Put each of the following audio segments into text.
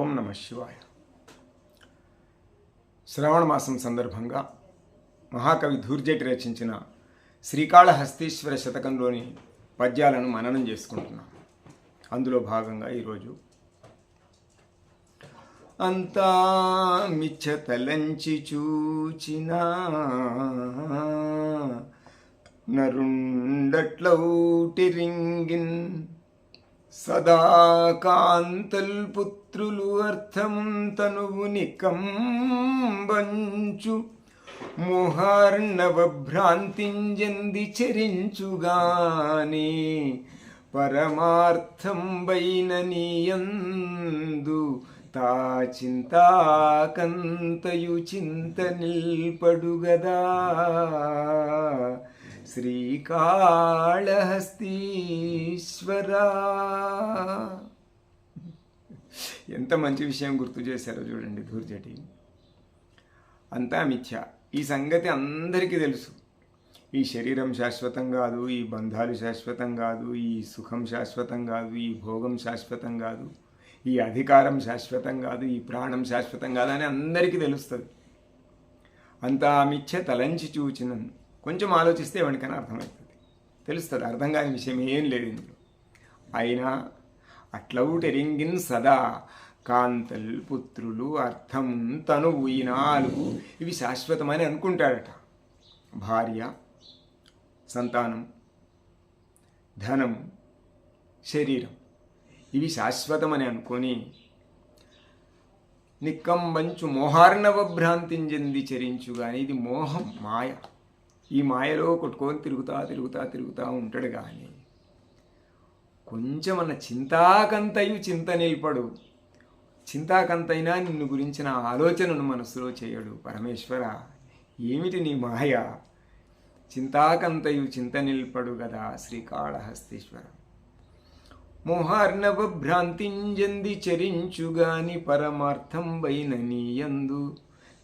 ఓం నమ శివాయ. శ్రావణ మాసం సందర్భంగా మహాకవి ధూర్జటి రచించిన శ్రీకాళహస్తీశ్వర శతకంలోని పద్యాలను మననం చేసుకుంటున్నాం. అందులో భాగంగా ఈరోజు అంతా మిచ్చతలంచి చూచిన నరుండట్లౌటిరింగిన్ సదా కాంతల్ అర్థం తనువుని కంబంచు మోహార్ణవభ్రాంతింజంది చరించుగానే పరమార్థం బైన నీయందు తా చింతాకంతయు చింత నిల్పడుగదా. శ్రీకాళహస్తీశ్వరా. ఎంత మంచి విషయం గుర్తు చేశారో చూడండి ధూర్జటి. అంతా మిథ్య. ఈ సంగతి అందరికీ తెలుసు. ఈ శరీరం శాశ్వతం కాదు ఈ బంధాలు శాశ్వతం కాదు ఈ సుఖం శాశ్వతం కాదు ఈ భోగం శాశ్వతం కాదు ఈ అధికారం శాశ్వతం కాదు ఈ ప్రాణం శాశ్వతం కాదు అని అందరికీ తెలుస్తుంది. అంతా మిథ్య తలంచి చూచినను. కొంచెం ఆలోచిస్తే ఎవరికైనా అర్థమవుతుంది. తెలుస్తుంది అర్థం కాని విషయం ఏం లేదు ఇందులో. అయినా అట్లౌటెరింగిన్ సదా కాంతల్ పుత్రులు అర్థం తనువు ఈ ఇవి శాశ్వతమని అనుకుంటాడట. భార్య సంతానం ధనం శరీరం ఇవి శాశ్వతమని అనుకొని నిక్కంబంచు మోహార్ణవ భ్రాంతిని చెంది చరించు కానీ ఇది మోహం మాయ. ఈ మాయలో కొట్టుకొని తిరుగుతా తిరుగుతా తిరుగుతా ఉంటాడు కానీ కొంచెమన్న చింతాకంతయు చింత నిల్పడు. చింతాకంతైనా నిన్ను గురించిన ఆలోచనను మనసులో చేయడు పరమేశ్వర. ఏమిటి నీ మాయ? చింతాకంతయు చింత నిల్పడు కదా శ్రీకాళహస్తీశ్వర. మోహార్ణవ భ్రాంతింజంది చరించుగాని పరమార్థం వైన నీయందు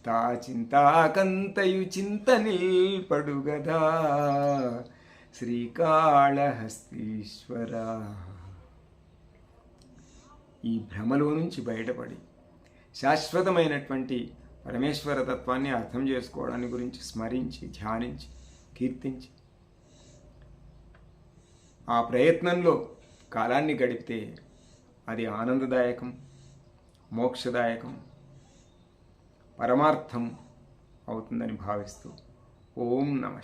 తా చింతాకంతయు చింత నిల్పడుగదా శ్రీకాళహస్తీశ్వర. ఈ భ్రమలో నుంచి బయటపడి శాశ్వతమైనటువంటి పరమేశ్వర తత్వాన్ని అర్థం చేసుకోవడాన్ని గురించి స్మరించి ధ్యానించి కీర్తించి ఆ ప్రయత్నంలో కాలాన్ని గడిపితే అది ఆనందదాయకం మోక్షదాయకం పరమార్థం అవుతుందని భావిస్తూ ఓం నమ